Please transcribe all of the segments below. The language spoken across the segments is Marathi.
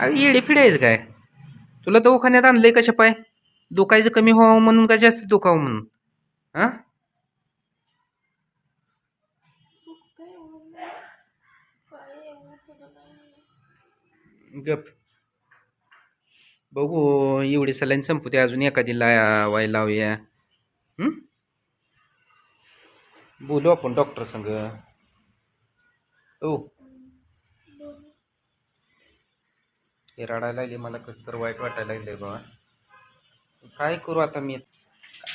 अरे येडे फिडायचं काय? तुला दवाखान्यात आणलंय कशा पाय? दुखायचं कमी व्हावं म्हणून का जास्त दुखावं म्हणून? हा? गप. बघू एवढी सलाईन संपू ते अजून एखादी लावाय. लावूया बोलू आपण डॉक्टर संग. ओ. हे रडायला लागले मला कसं तर वाईट वाटायला लागले बाबा. काय करू आता मी?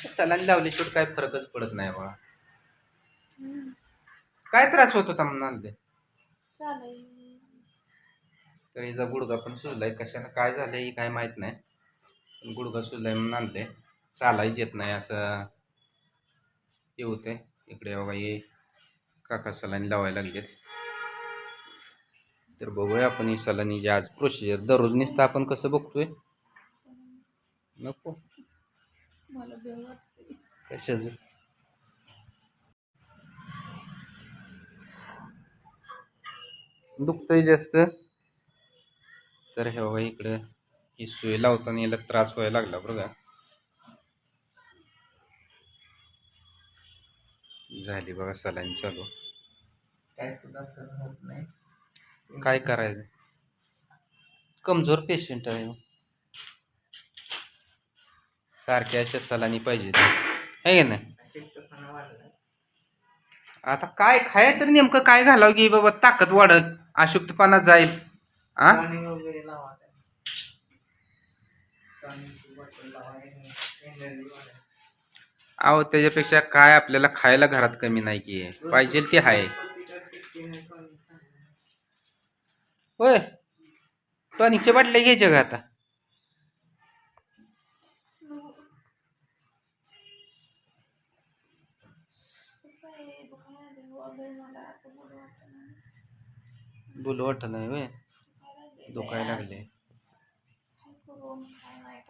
सलाईन लावल्याशिवाय काय फरकच पडत नाही बाबा. काय त्रास होत होता म्हणून ते तर हिचा गुडगा पण सुजलाय कशानं काय झालंय हे काय माहीत नाही. पण गुडघा सुजलाय म्हणून आणलंय. चालायच येत नाही असं. हे होतंय. इकडे बघा हे काका सलाईन लावायला लागलेत. तर बघूया आपण ही सलाईनीची आज प्रोसिजर दररोज नुसतं. आपण कसं बघतोय? नको. कशाच? दुखतंय जास्त. तर हे बघा इकडं ही सुई लावताना याला त्रास व्हायला लागला बरं का. झाली बघा सलाईन चालू. काय सुद्धा सहन होत नाही. काय करायचं? कमजोर पेशंट आहे हो. सारख्या अशा सलानी पाहिजे. आहे ना नाही? आता काय खाय तर नेमकं काय घालावं की बाबा ताकद वाढत अशुक्तपणा जाईल आ? अहो त्याच्यापेक्षा काय आपल्याला खायला घरात कमी नाही की. पाहिजे ते आहे. होय. टॉनिकच्या बाटल्या घ्यायच्या का आता? बोलू वाटत नाही होय. दुखायला लागले.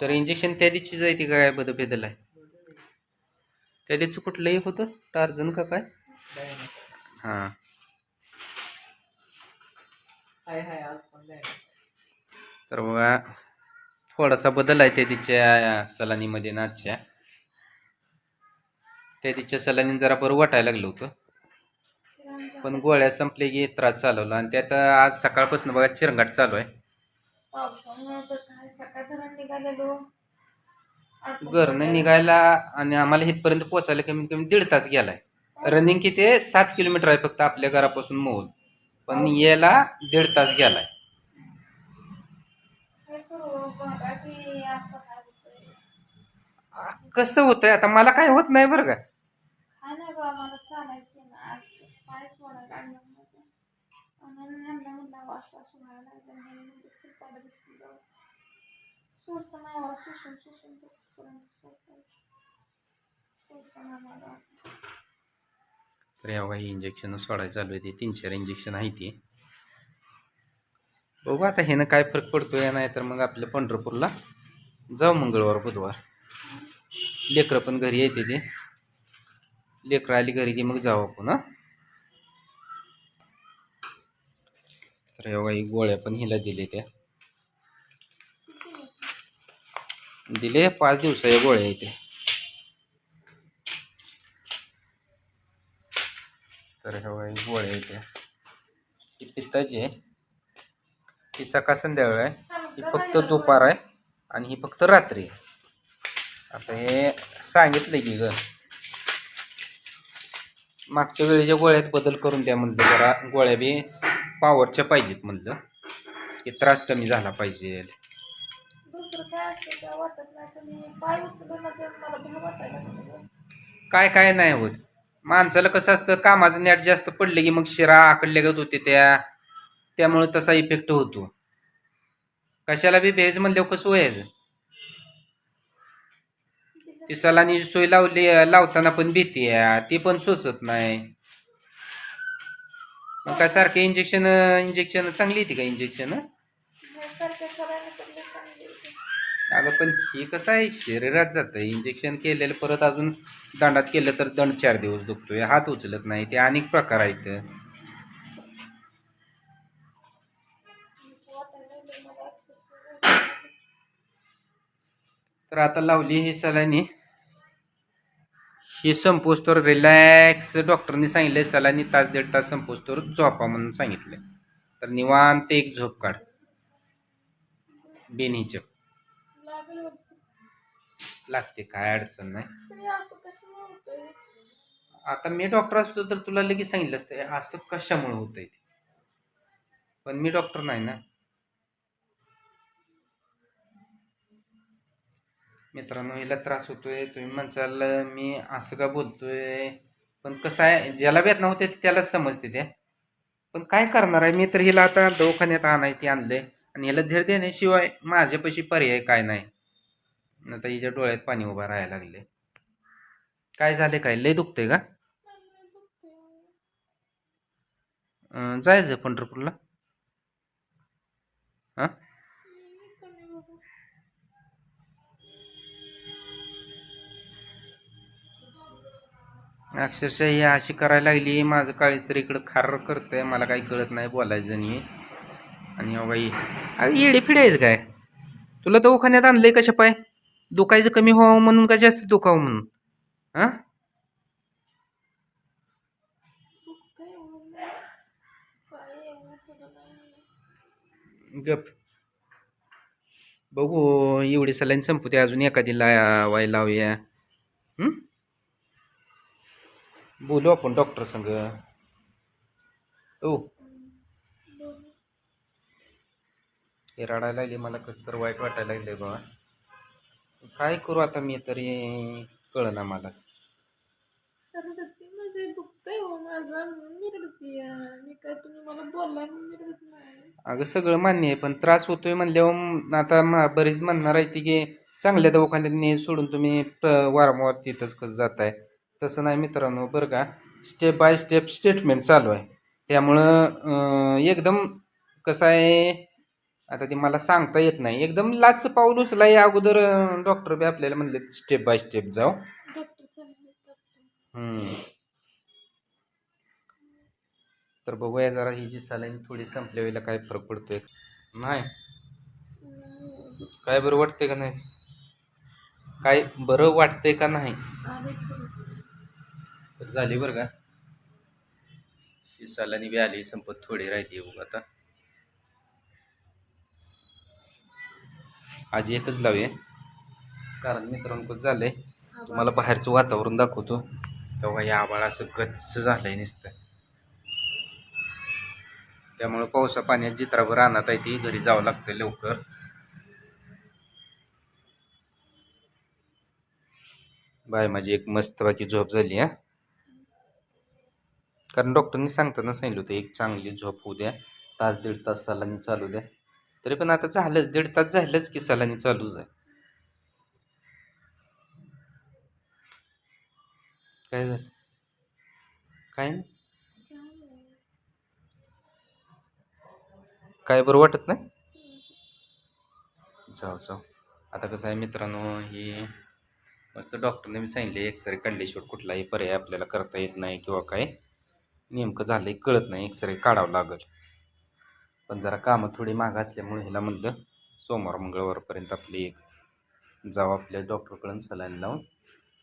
तर इंजेक्शन त्या दिवशी जायती काय बेदल आहे त्या दिवशी कुठलंही होतं? टार्जन का काय? हां हाय हाय आज पण द्यायला तर बघा थोडासा बदल आहे त्या तिच्या सलानीमध्ये ना आजच्या. त्या तिच्या सलानी जरा बरं वाटायला लागलं होतं. पण गोळ्या संपले की त्रास चालवला आणि त्यात आज सकाळपासून बघा चिरंगाट चालू आहे. आटून घरनं. निघायला आणि आम्हाला इथपर्यंत पोचायला कमीत कमी दीड तास गेलाय. रनिंग किती आहे? सात किलोमीटर आहे फक्त आपल्या घरापासून मोल पण याला दीड तास गेलाय. काय करू बघा असं कसं होतंय? आता मला काय होत नाही बरं का? काय नाही बा मला ना असं सोसून सोसून पर्यंत सोसायचं सोसं नाही मला तर या काही इंजेक्शन सोडायला चालू आहे ते तीन चार इंजेक्शन आहे ती. बघू आता ह्यानं काय फरक पडतो या नाही तर मग आपल्या पंढरपूरला जाऊ मंगळवार बुधवार. लेकरं पण घरी येते ते. लेकरं आली घरी की मग जाऊ आपण हा. तर या काही गोळ्या पण हिला दिले त्या. दिले पाच दिवसा या गोळ्या येते तर ह्या काही गोळ्या इथे. ही पित्ताची आहे. ही सकाळ संध्याकाळ आहे. ही फक्त दुपार आहे आणि ही फक्त रात्री आहे. आता हे सांगितलं की ग मागच्या वेळेच्या गोळ्यात बदल करून द्या म्हणलं जरा गोळ्या बी पॉवरच्या पाहिजेत म्हणलं की त्रास कमी झाला पाहिजे. काय काय नाही होत. माणसाला कसं असतं कामाचं नेट जास्त पडले की मग शिरा आकडले गत होते त्या त्यामुळे तसा इफेक्ट होतो. कशाला बी भेज म्हणल्यावर कसं व्हायचं? ती सलानी सोय लावली लावताना पण भीती आहे ती पण सोचत नाही. मग काय सारखे इंजेक्शन इंजेक्शन चांगली येते का इंजेक्शन अगं पण हे कसं आहे? शरीरात जातं. इंजेक्शन केलेलं परत अजून दंडात केलं तर दंड चार दिवस दुखतोय. हात उचलत नाही. ते अनेक प्रकार आहेत. तर आता लावली हे सलानी. हे संपोस रिलॅक्स डॉक्टरनी सांगितलं सलानी तास दीड तास संपोस झोपा म्हणून सांगितलं तर निवांत एक झोप काढ. बेनीचं. लागते काय अडचण नाही. तरी असं कसं होतंय? आता मी डॉक्टर असतो तर तुला लगेच सांगितलं असतं असं कशामुळे होतंय ते? पण मी डॉक्टर नाही ना. मित्रांनो हिला त्रास होतोय तुम्ही म्हणसाल मी असं का बोलतोय? पण कसं आहे ज्याला वेदना होते ते त्यालाच समजते ते. पण काय करणार आहे मी तर हिला आता दवाखान्यात आणायची आणले आणि ह्याला धीर देण्याशिवाय माझ्यापाशी पर्याय काय नाही. आता हिच्या डोळ्यात पाणी उभा राहायला लागले काय झाले काय? लय दुखते का? जायचं पंढरपूरला? हां अक्षरशः ही अशी करायला लागली माझं काळीच तर इकडं खार करतंय मला काही कळत नाही बोलायचं नाही. आणि अहो बाई अरे येडे फिडायचं काय? तुला दवाखान्यात आणलंय कशा पाय दुखायचं कमी व्हावं म्हणून का जास्त दुखावं म्हणून? हां? गप. बघू एवढी सलाईन संपते अजून एखादी ला वाय लावूया. बोलू आपण डॉक्टर संग. हो हे रडायला लागली मला कसं तर वाईट वाटायला लागले बाबा काय करू आता मी तरी? कळना मला. म्हणजे हो अगं सगळं मान्य आहे पण त्रास होतोय म्हणल्यावर आता बरीच म्हणणार आहे ती की चांगल्या दवाखान्यात ने सोडून तुम्ही वारंवार तिथंच कसं जाताय. तसं नाही मित्रांनो बरं का? स्टेप बाय स्टेप स्टेटमेंट चालू आहे. त्यामुळं एकदम कसं आहे आता ते मला सांगता येत नाही. एकदम लाचचं पाऊल उचला या अगोदर डॉक्टर बी आपल्याला म्हणले स्टेप बाय स्टेप जाऊ. तर बघूया जरा ही जी सलाईन थोडी संपल्या वेळेला काय फरक पडतोय. नाही. काय बरं वाटतंय का नाही? काय बरं वाटतंय का नाही? झाली बरं का? ही सलानी बी आली संपत थोडी राहिली बघ आता. आज एकच लावूया कारण मित्रांनो कसं झालंय तुम्हाला बाहेरचं वातावरण दाखवतो. तेव्हा या आभाळ असं गच्च झालंय नुसतं. त्यामुळं पावसा पाण्यात जित्रावर राहणार आहे ती घरी जावं लागतं लवकर. बाय माझी एक मस्त बाकी झोप झाली हा. कारण डॉक्टरनी सांगताना सांगितलं होतं एक चांगली झोप होऊ द्या. तास दीड तास सलानी चालू द्या. तरी पण आता झालंच दीड तास झालंच की सलानी चालूच आहे. काय झालं? काय नाही. काय बरं वाटत नाही? जाऊ जाऊ. आता कसं आहे मित्रांनो ही मस्त डॉक्टरने मी सांगितले एक्सरे काढल्याशिवाय कुठलाही पर्याय आपल्याला करता येत नाही किंवा काय. नेमकं झालं कळत नाही एक्सरे काढावं लागेल. पण जरा कामं थोडी माग असल्यामुळे ह्याला म्हणलं सोमवार मंगळवारपर्यंत आपली एक जाऊ आपल्या डॉक्टरकडून सलाईन लावून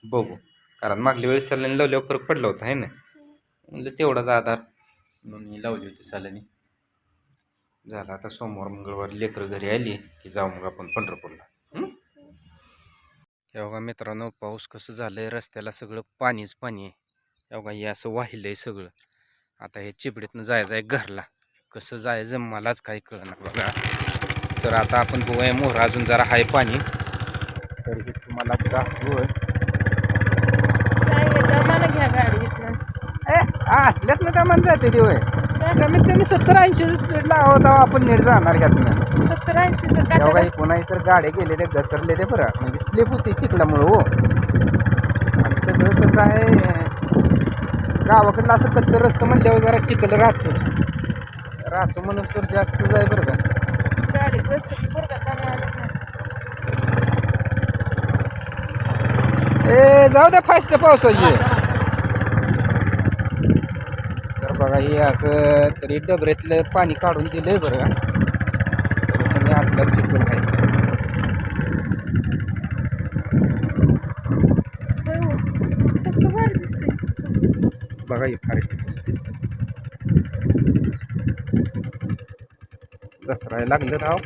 बघू. कारण मागल्या वेळेस सलाईन लावल्यावर फरक पडला होता आहे ना? म्हणलं तेवढाच आधार म्हणून मी लावली होती सलाईन. झालं आता सोमवार मंगळवार लेकरं घरी आली की जाऊ मग आपण पंढरपूरला. हं? मित्रांनो पाऊस कसं झालंय रस्त्याला सगळं पाणीच पाणी आहे. एवढा हे असं वाहिलं आहे सगळं. आता हे चिपडीतनं जायचं आहे घरला. कसं जायचं मलाच काही कळणार बघा. तर आता आपण बघूया मोहर अजून जरा हाय पाणी. तर हे तुम्हाला दाखवू काय घेता मला घ्या गाडी इथनं. ए असल्यात ना म्हणत जाते दिवय कमीत कमी सत्तर ऐंशी स्पीड लावत आपण नीट जाणार ह्यातनं. सत्तर ऐंशीचं तेव्हा काही पुन्हा इतर गाड्या गेले ते घसरले ते बरं. म्हणजे स्लिप होती चिखलामुळं हो. आणि सगळं कसं आहे गावाकडलं असं कच्चं रस्तं म्हणल्यावर जरा चिखल राहतो राहतो म्हणून तर जास्तच आहे बरं का. गाडी बसली बरं का? त्यामुळे आलं नाही. ए जाऊ द्या फास्ट पावसाची. तर बघा हे असं तरी डबऱ्यातलं पाणी काढून दिलंय बरं का. तरी असलं चिखल rồi mình nước tháo.